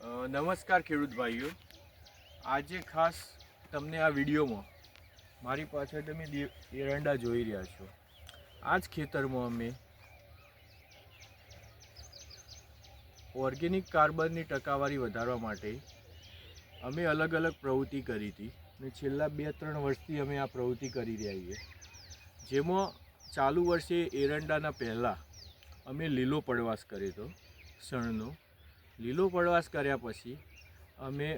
નમસ્કાર ખેડૂત ભાઈઓ. આજે ખાસ તમને આ વિડીયોમાં મારી પાછળ તમે એરંડા જોઈ રહ્યા છો. આ જ ખેતરમાં અમે ઓર્ગેનિક કાર્બનની ટકાવારી વધારવા માટે અમે અલગ અલગ પ્રવૃત્તિ કરી હતી ને છેલ્લા બે ત્રણ વર્ષથી અમે આ પ્રવૃત્તિ કરી રહ્યા છીએ. જેમાં ચાલુ વર્ષે એરંડાના પહેલાં અમે લીલો પડવાશ કર્યો હતો, શણનો. લીલો પડવાશ કર્યા પછી અમે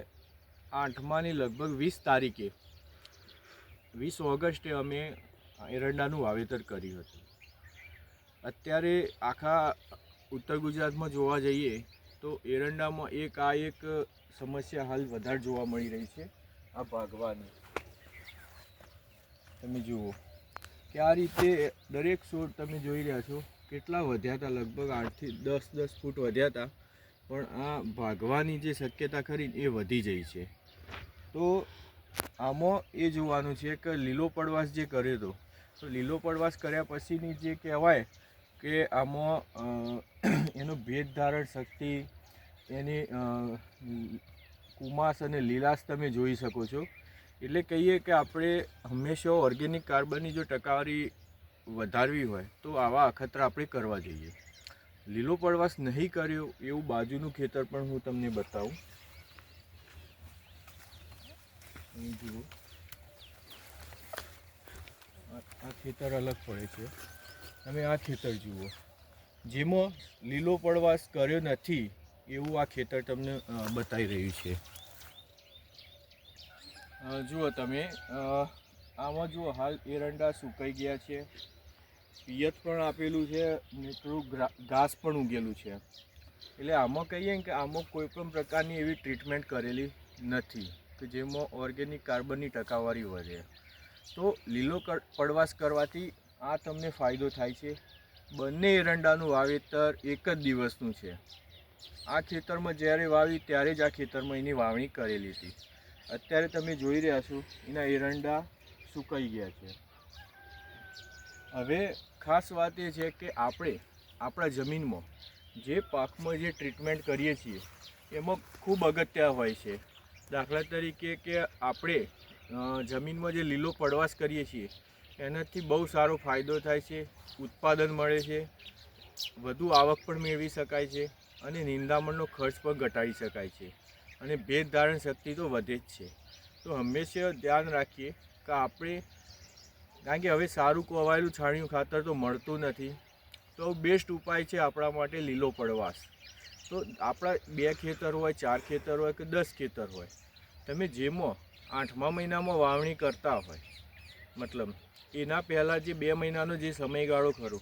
આઠમાની લગભગ વીસ તારીખે, વીસ ઓગસ્ટે અમે એરંડાનું વાવેતર કર્યું હતું. અત્યારે આખા ઉત્તર ગુજરાતમાં જોવા જઈએ તો એરંડામાં એક આ એક સમસ્યા હાલ વધારે જોવા મળી રહી છે, આ ભાગવાની. તમે જુઓ કે આ રીતે દરેક છોડ તમે જોઈ રહ્યા છો, કેટલા વધ્યા હતા, લગભગ આઠથી દસ દસ ફૂટ વધ્યા હતા. પણ આ ભાગવાની જે શક્યતા ખરી એ વધી જઈ છે. તો આમાં એ જોવાનું છે કે લીલો પડવાશ જે કર્યો હતો, તો લીલો પડવાશ કર્યા પછીની જે કહેવાય કે આમાં એનો ભેદ ધારણ શક્તિ, એની કુમાસ અને લીલાશ તમે જોઈ શકો છો. એટલે કહીએ કે આપણે હંમેશા ઓર્ગેનિક કાર્બનની જો ટકાવારી વધારવી હોય, તો આવા અખતરા આપણે કરવા જોઈએ. લીલો પડવાશ નહીં કર્યો એવું બાજુનું ખેતર પણ હું તમને બતાવું. જુઓ. આ ખેતર અલગ પડે છે. તમે આ ખેતર જુઓ. જેમાં લીલો પડવાશ કર્યો નથી એવું આ ખેતર તમને બતાવી રહ્યું છે. જુઓ તમે આમાં જુઓ, હાલ એરંડા સુકાઈ ગયા છે. પિયત પણ આપેલું છે ને થોડું ઘાસ પણ ઉગેલું છે. એટલે આમાં કહીએ ને કે આમાં કોઈ પણ પ્રકારની એવી ટ્રીટમેન્ટ કરેલી નથી, કે જેમાં ઓર્ગેનિક કાર્બનની ટકાવારી વધે. તો લીલો પડવાશ કરવાથી આ તમને ફાયદો થાય છે. બંને એરંડાનું વાવેતર એક જ દિવસનું છે. આ ખેતરમાં જ્યારે વાવી ત્યારે જ આ ખેતરમાં એની વાવણી કરેલી હતી. અત્યારે તમે જોઈ રહ્યા છો, એના એરંડા સુકાઈ ગયા છે. હવે ખાસ વાત એ છે કે આપણે આપણા જમીનમાં જે પાકમાં જે ટ્રીટમેન્ટ કરીએ છીએ, એમાં ખૂબ અગત્ય હોય છે. દાખલા તરીકે કે આપણે જમીનમાં જે લીલો પડવાશ કરીએ છીએ, એનાથી બહુ સારો ફાયદો થાય છે, ઉત્પાદન મળે છે, વધુ આવક પણ મેળવી શકાય છે અને નિંદામણનો ખર્ચ પણ ઘટાડી શકાય છે અને ભેદ ધારણ શક્તિ તો વધે જ છે. તો હંમેશા ધ્યાન રાખીએ કે આપણે કારણ કે હવે સારું કોવાયેલું છાણિયું ખાતર તો મળતું નથી. તો બેસ્ટ ઉપાય છે આપણા માટે લીલો પડવાશ. તો આપણા બે ખેતર હોય, ચાર ખેતર હોય કે દસ ખેતર હોય, તમે જેમાં આઠમા મહિનામાં વાવણી કરતા હોય, મતલબ એના પહેલાં જે બે મહિનાનો જે સમયગાળો ખરો,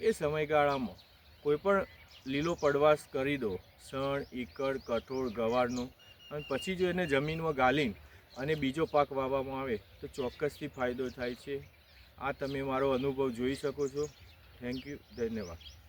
એ સમયગાળામાં કોઈ પણ લીલો પડવાશ કરી દો, સણ, ઈકળ, કઠોળ, ગવારનું, અને પછી જો એને જમીનમાં ગાલીને અને બીજો પાક વાવવામાં આવે તો ચોક્કસથી ફાયદો થાય છે. આ તમે મારો અનુભવ જોઈ શકો છો. થેન્ક યુ ધન્યવાદ.